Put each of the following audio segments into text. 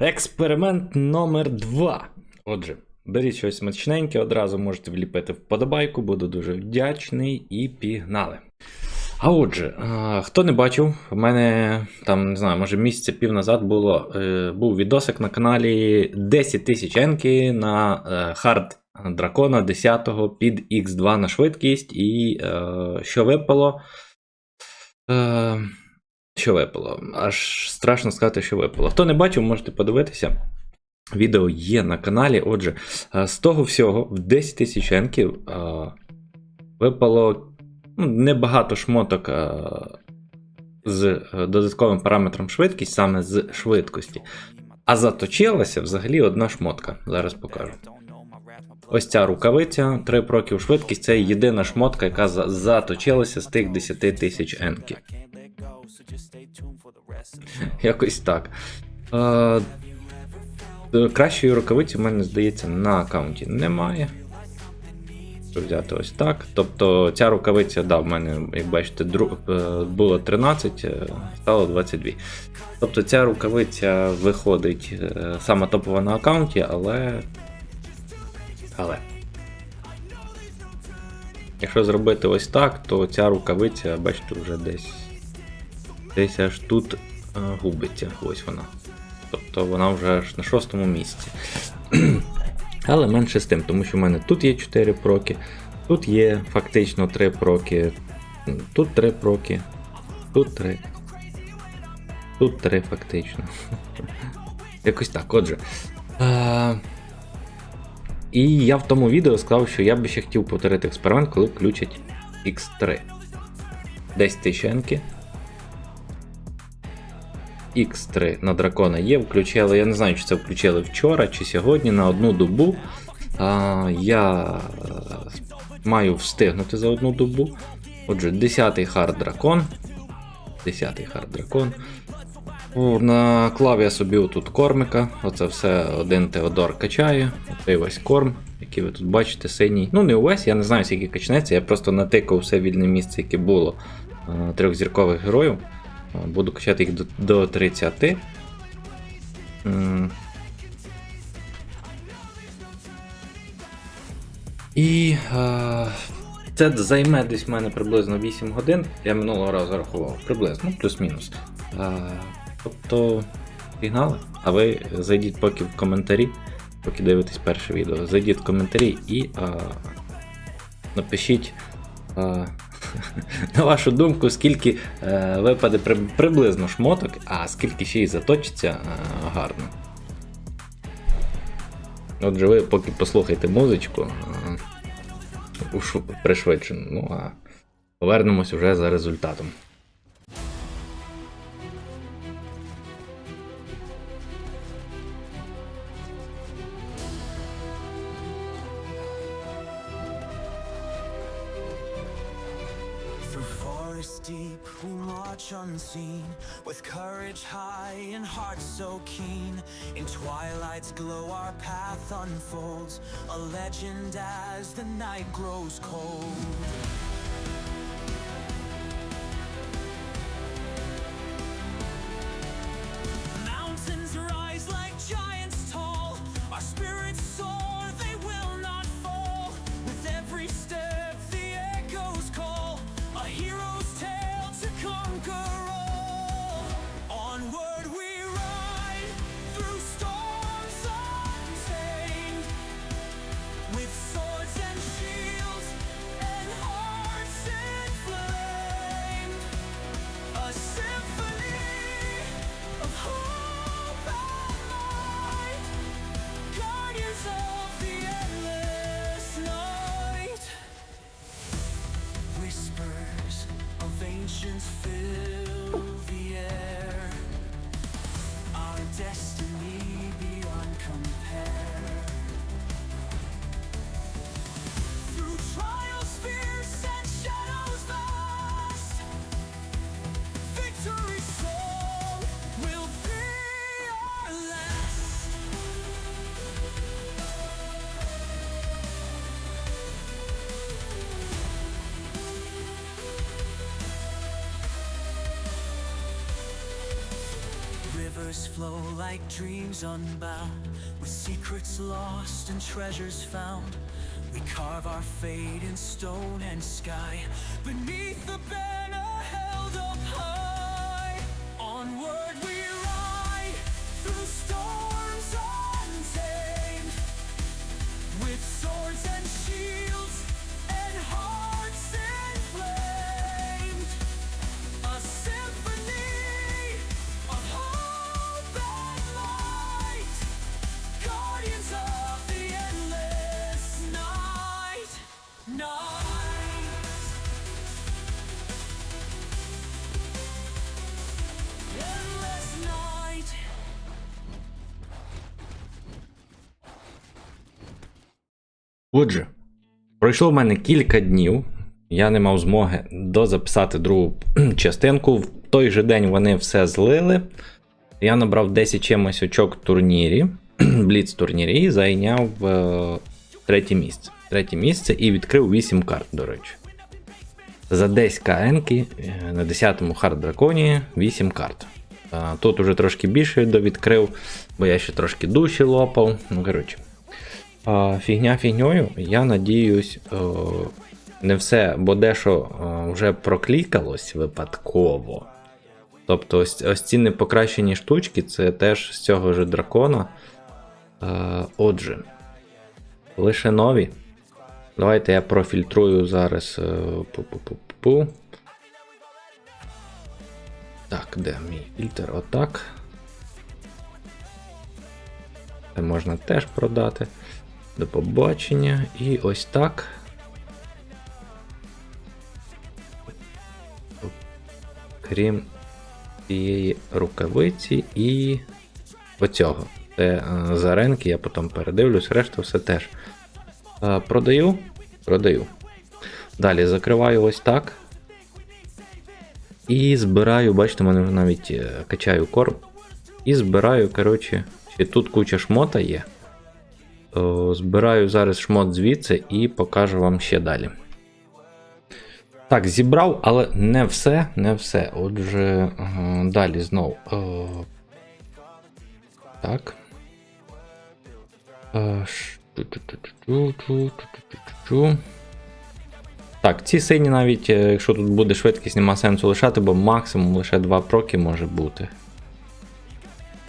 Експеримент номер 2 Отже, беріть щось смачненьке, одразу можете вліпити вподобайку, буду дуже вдячний і пігнали. А отже, хто не бачив, в мене там, не знаю, може місяця пів назад було, е, був відосик на каналі 10 тисяч енки на е, хард дракона 10 під X2 на швидкість, і е, що випало. Що випало? Аж страшно сказати, що випало. Хто не бачив, можете подивитися. Відео є на каналі. Отже, е, з того всього в 10 тисяч енків е, випало ну, небагато шмоток е, з додатковим параметром швидкість, саме з швидкості. А заточилася взагалі одна шмотка. Зараз покажу. Ось ця рукавиця, 3 проків швидкість це єдина шмотка, яка заточилася з тих 10 тисяч енків. Якось так. Е, кращої рукавиці в мене, здається, на аккаунті немає. Взяти ось так. Тобто ця рукавиця, да, в мене, як бачите, дру, е, було 13, е, стало 22. Тобто ця рукавиця виходить е, саме топова на аккаунті, але. Але. Якщо зробити ось так, то ця рукавиця, бачите, вже десь. Десь аж тут губиться. Ось вона. Тобто вона вже аж на шостому місці. Але менше з тим, тому що в мене тут є 4 проки, тут є фактично 3 проки, тут 3 проки, тут 3. Тут 3 фактично. Якось так, отже. Е, і я в тому відео сказав, що я би ще хотів повторити експеримент, коли включать X3. Десь тисяченки. X3 на дракона є, включили. Я не знаю, чи це включили вчора чи сьогодні на одну добу. А, я е, маю встигнути за одну добу. Отже, 10-й хард дракон. 10-й хард дракон. Наклав я собі отут кормика. Оце все один Теодор качає. Оцей весь корм, який ви тут бачите, синій. Ну, не увесь, я не знаю, скільки качнеться. Я просто натикав все вільне місце, яке було е, трьохзіркових героїв. Е, Буду качати їх до, до 30. І е, це займе десь в мене приблизно 8 годин. Я минулого разу рахував. Приблизно, ну, плюс-мінус. Е, тобто, пігнали. А ви зайдіть поки в коментарі, поки дивитесь перше відео. Зайдіть в коментарі і е, напишіть. Е, на вашу думку, скільки е, випаде при, приблизно шмоток, а скільки ще й заточиться е, гарно. Отже, ви поки послухайте музичку е, шу- ну а повернемось вже за результатом. Forest deep, we march unseen, with courage high and heart so keen. In twilight's glow, our path unfolds, a legend as the night grows cold. Like dreams unbound, with secrets lost and treasures found. We carve our fate in stone and sky, beneath the banner Отже, пройшло в мене кілька днів. Я не мав змоги дозаписати другу частинку. В той же день вони все злили. Я набрав 10 чимось очок в турнірі, бліц турнірі, і зайняв е, третє місце. Третє місце і відкрив 8 карт, до речі. За 10 КНки е, на 10-му хард драконі 8 карт. Е, Тут уже трошки більше довідкрив, бо я ще трошки душі лопав. Ну, коротше. Фігня фігньою, я надіюсь, е, не все, бо дещо е, вже проклікалось випадково. Тобто, ось, ось ці непокращені штучки, це теж з цього ж дракона. Е, Отже, лише нові. Давайте я профільтрую зараз. е, Пу-пу-пу-пу. Так, де мій фільтр? Отак. Це можна теж продати. До побачення. І ось так. Крім цієї рукавиці і оцього. Це е, заренки, я потім передивлюсь, решта все теж. Е, Продаю. Продаю. Далі закриваю ось так. І збираю, бачите, мене навіть е, качаю корм. І збираю, коротше, ще тут куча шмота є. Збираю зараз шмот звідси і покажу вам ще далі. Так, зібрав, але не все, не все. Отже, далі знов. Так. Так, ці сині навіть, якщо тут буде швидкість, нема сенсу лишати, бо максимум лише 2 проки може бути.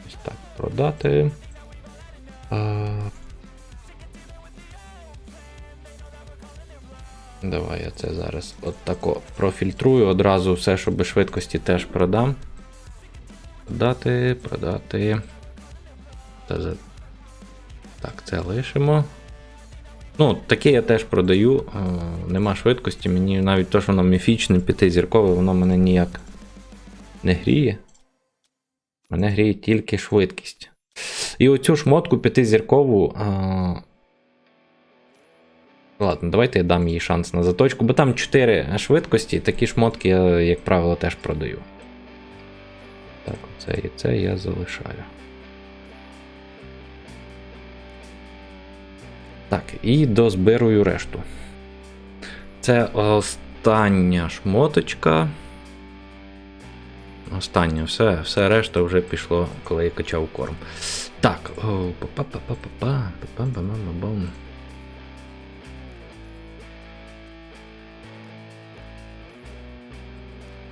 Ось так, продати. Давай я це зараз от тако профільтрую. Одразу все, що без швидкості теж продам. Продати, продати. Так, це лишимо. Ну, таке я теж продаю. Е, нема швидкості. Мені навіть то, що воно міфічне, п'ятизіркове, воно мене ніяк не гріє. Мене гріє тільки швидкість. І оцю шмотку п'ятизіркову. Ладно, давайте я дам їй шанс на заточку, бо там 4 швидкості, такі шмотки я, як правило, теж продаю. Так, оце і це я залишаю. Так, і дозбирую решту. Це остання шмоточка. Остання, все, все решта вже пішло, коли я качав корм. Так, о, па-па-па-па-па, па-па-па-па-па-бам.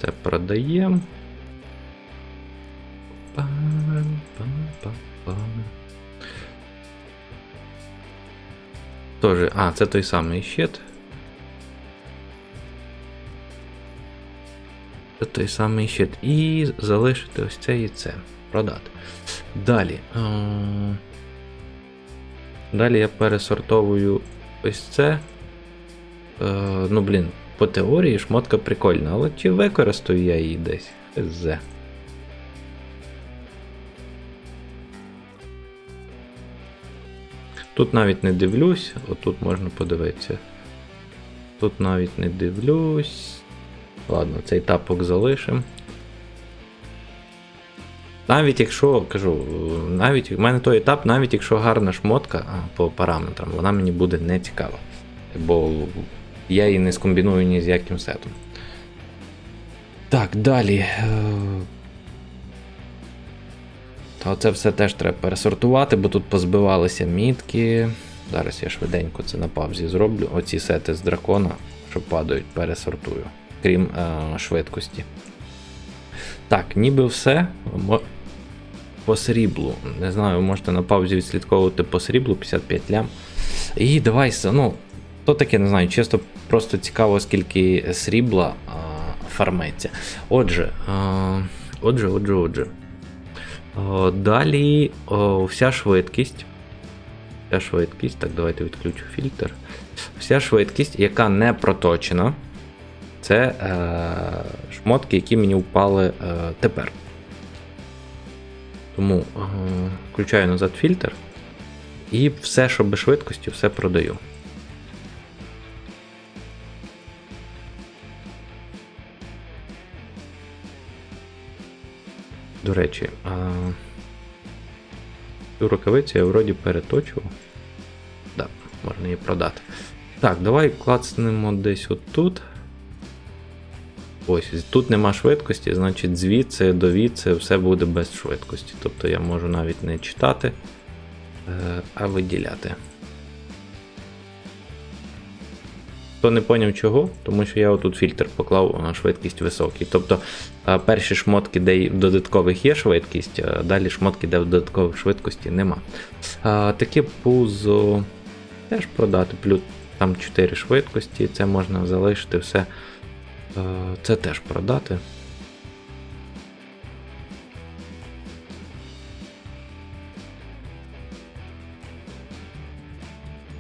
Це продаємо. Тоже, а, це той самий щит. Це той самий щит. І залишити ось це і це. Продати. Далі. Далі я пересортовую ось це. Е, ну, блін, по теорії шмотка прикольна, але чи використаю я її десь? Хз. Тут навіть не дивлюсь, отут можна подивитися. Тут навіть не дивлюсь. Ладно, цей тапок залишим. Навіть якщо, кажу, навіть в мене той етап, навіть якщо гарна шмотка по параметрам, вона мені буде не цікава. Бо я її не скомбіную ні з яким сетом. Так, далі. Е, Оце все теж треба пересортувати, бо тут позбивалися мітки. Зараз я швиденько це на паузі зроблю. Оці сети з дракона, що падають, пересортую, крім е, швидкості. Так, ніби все. По сріблу. Не знаю, можете на паузі відслідковувати по сріблу 55 лям. І давай, ну, то таке, не знаю, чисто просто цікаво, скільки срібла а, фарметься. Отже, а, отже, отже, отже. О, далі о, вся швидкість. Вся швидкість. Так, давайте відключу фільтр. Вся швидкість, яка не проточена, це е, шмотки, які мені впали е, тепер. Тому е, включаю назад фільтр. І все, що без швидкості, все продаю. До речі, а... цю рукавицю я вроді переточував. Так, можна її продати. Так, давай клацнемо десь отут. Ось, тут нема швидкості, значить звідси до відси все буде без швидкості. Тобто я можу навіть не читати, е, а виділяти. Хто не поняв чого, тому що я отут фільтр поклав на швидкість високий. Тобто е, перші шмотки, де в додаткових є швидкість, а далі шмотки, де в додаткових швидкості нема. Е, Таке пузо теж продати, плюс там 4 швидкості, це можна залишити все. Е, Це теж продати.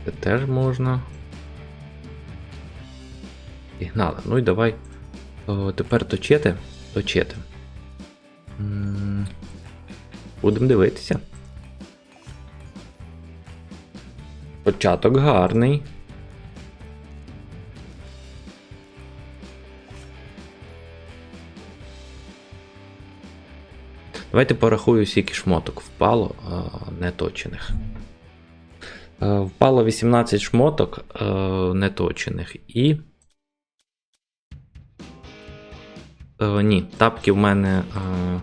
Це теж можна. Пігнали. Ну і давай о, тепер точити. Точити. Будемо дивитися. Початок гарний. Давайте порахую, скільки шмоток впало а, неточених. Е, Впало 18 шмоток е, неточених і. Е, ні, тапки в мене. Е...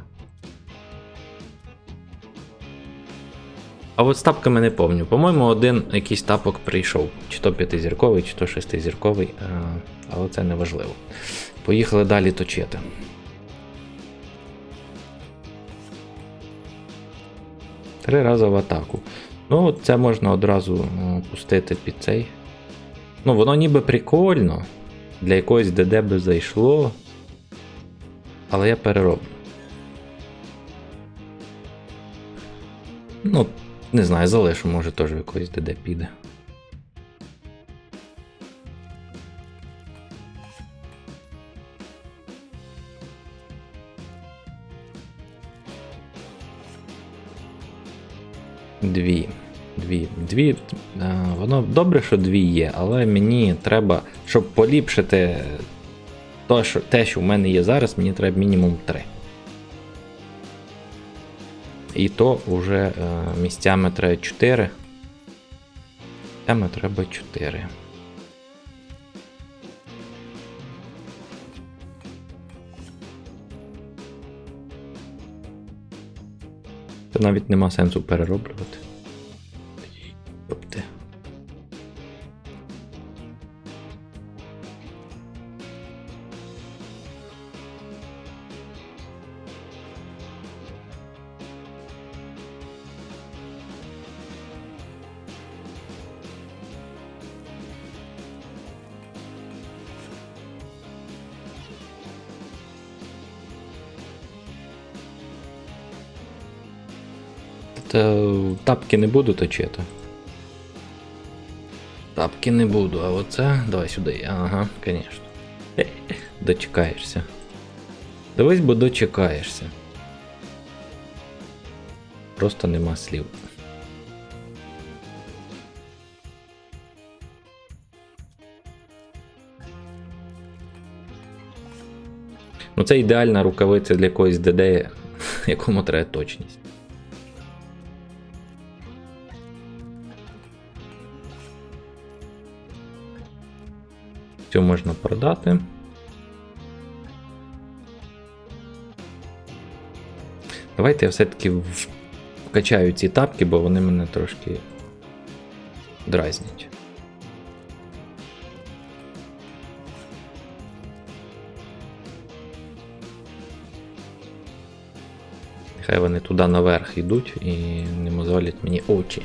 А от з тапками не помню. По-моєму, один якийсь тапок прийшов. Чи то п'ятизірковий, чи то шестизірковий, е, але це не важливо. Поїхали далі точити. Три рази в атаку. Ну, це можна одразу е, пустити під цей. Ну, воно ніби прикольно. Для якогось ДД би зайшло. Але я перероблю. Ну, не знаю, залишу, може теж в якогось ДД піде. Дві. Дві. Дві. е, Воно добре, що дві є, але мені треба, щоб поліпшити то, що, те, що в мене є зараз, мені треба мінімум три. І то вже е, місцями треба 4. Місцями треба 4. Це навіть нема сенсу перероблювати. Та тапки не буду точити. Тапки не буду, а оце. Давай сюди. Ага, звісно. Дочекаєшся. Дивись, бо дочекаєшся. Просто нема слів. Ну, це ідеальна рукавиця для якоїсь ДД, якому треба точність. Цю можна продати. Давайте я все-таки в- качаю ці тапки, бо вони мене трошки дразнять. Хай вони туди наверх йдуть і не мозолять мені очі.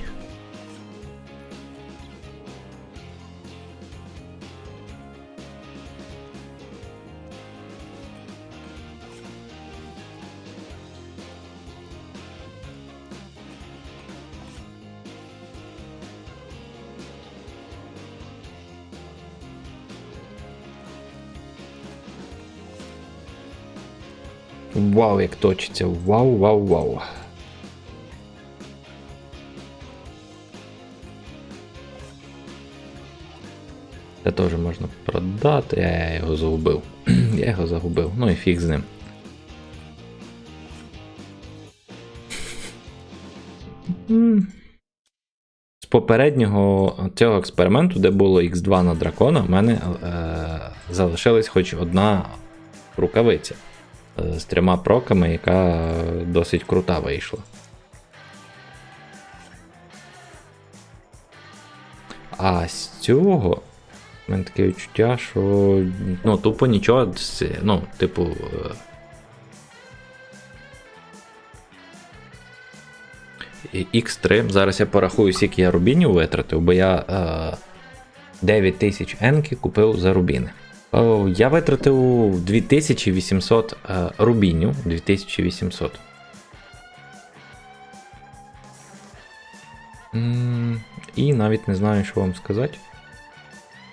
Вау, як точиться. Вау, вау, вау. Це теж можна продати. Я його загубив. Я його загубив. Ну і фіг з ним. З попереднього цього експерименту, де було X2 на дракона, в мене е, залишилась хоч одна рукавиця з трьома проками, яка досить крута вийшла. А з цього в мене таке відчуття, що ну, тупо нічого, ну, типу. е, X3. Зараз я порахую, скільки я рубінів витратив, бо я е, 9000 енки купив за рубіни. Я витратив 2800 е, рубінів. 2800. І навіть не знаю, що вам сказати.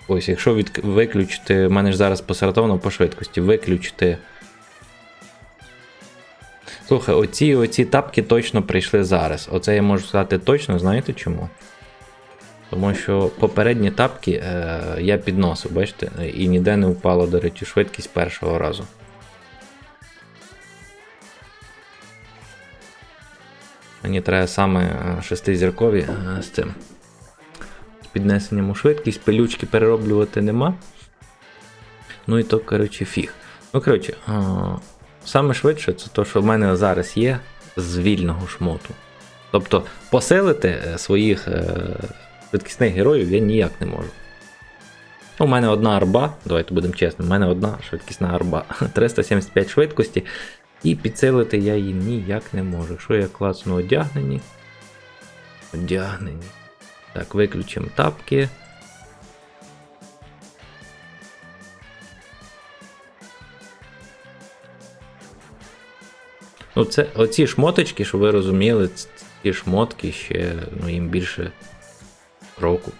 Ось, якщо від... виключити. У мене ж зараз посередовано по швидкості. Виключити. Слухай, оці, оці тапки точно прийшли зараз. Оце я можу сказати точно, знаєте чому? Тому що попередні тапки е, я підносив, бачите, і ніде не впала, до речі, швидкість першого разу. Мені треба саме е, шестизіркові е, з цим. З піднесенням у швидкість, пилючки перероблювати нема. Ну і то, коротше, фіг. Ну, коротше, е, саме швидше це те, що в мене зараз є з вільного шмоту. Тобто посилити своїх швидкісних героїв я ніяк не можу. Ну, У мене одна арба, давайте будемо чесними, у мене одна швидкісна арба 375 швидкості, і підсилити я її ніяк не можу. Якщо я клацну одягнені. Одягнені. Так, виключимо тапки. Ну, це оці шмоточки, щоб ви розуміли, ці шмотки ще ну, їм більше року.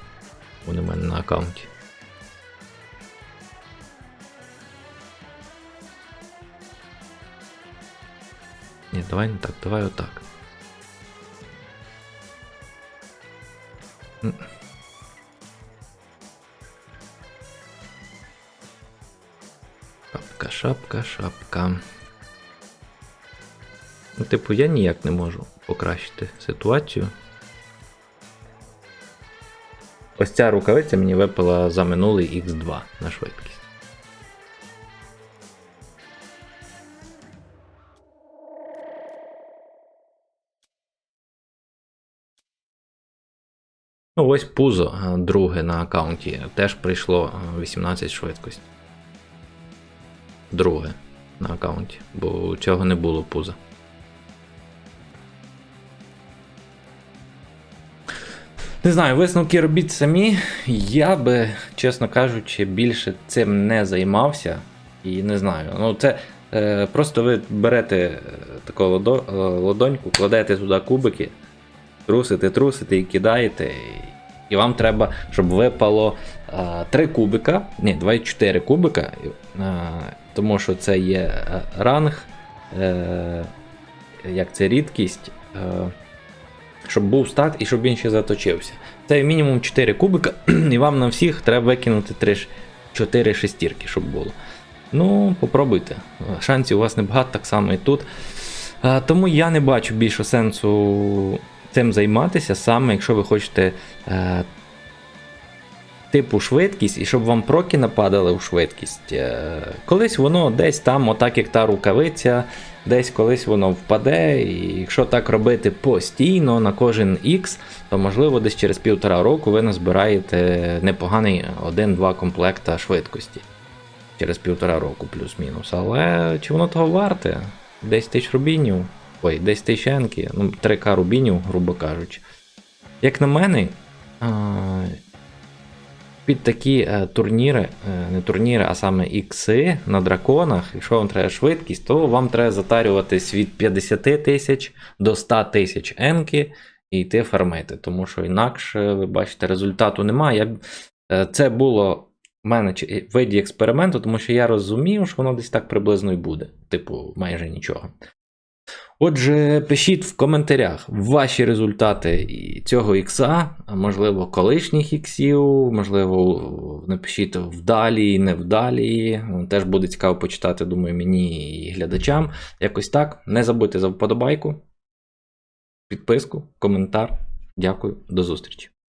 Вони в мене на аккаунті. Ні, давай не так, давай отак. Шапка, шапка, шапка. Ну, типу, я ніяк не можу покращити ситуацію. Ось ця рукавиця мені випала за минулий X2 на швидкість. Ну, ось пузо е, друге на аккаунті. Теж прийшло е, 18 швидкості. Друге на аккаунті, бо цього не було пуза. Не знаю, висновки робіть самі. Я би, чесно кажучи, більше цим не займався. І не знаю. Ну, це е, просто ви берете е, таку ладо, е, ладоньку, кладете туди кубики, трусите, трусите і кидаєте. І, вам треба, щоб випало е, 3 кубика, ні, 24 кубика, е, тому що це є е, ранг, е, як це рідкість. Е, щоб був стат і щоб він ще заточився. Це мінімум 4 кубика, і вам на всіх треба викинути 3, 4 шестірки, щоб було. Ну, попробуйте. Шансів у вас небагато, так само і тут. А, Тому я не бачу більше сенсу цим займатися, саме якщо ви хочете е, типу швидкість, і щоб вам проки нападали у швидкість. Е, Колись воно десь там, отак як та рукавиця, десь колись воно впаде. І якщо так робити постійно на кожен X, то можливо десь через півтора року ви назбираєте непоганий 1-2 комплекта швидкості. Через півтора року, плюс-мінус. Але чи воно того варте? 10 тисяч рубінів, ой, 10 тисяч енки, ну 3к рубінів, грубо кажучи. Як на мене, під такі е, турніри, е, не турніри, а саме ікси на драконах, якщо вам треба швидкість, то вам треба затарюватись від 50 тисяч до 100 тисяч енки і йти фармити. Тому що інакше, ви бачите, результату немає. Е, це було в мене виді експерименту, тому що я розумів, що воно десь так приблизно і буде. Типу, майже нічого. Отже, пишіть в коментарях ваші результати цього ікса, можливо, колишніх іксів, можливо, напишіть вдалі невдалі. Теж буде цікаво почитати, думаю, мені і глядачам. Якось так. Не забудьте за вподобайку, підписку, коментар. Дякую, до зустрічі.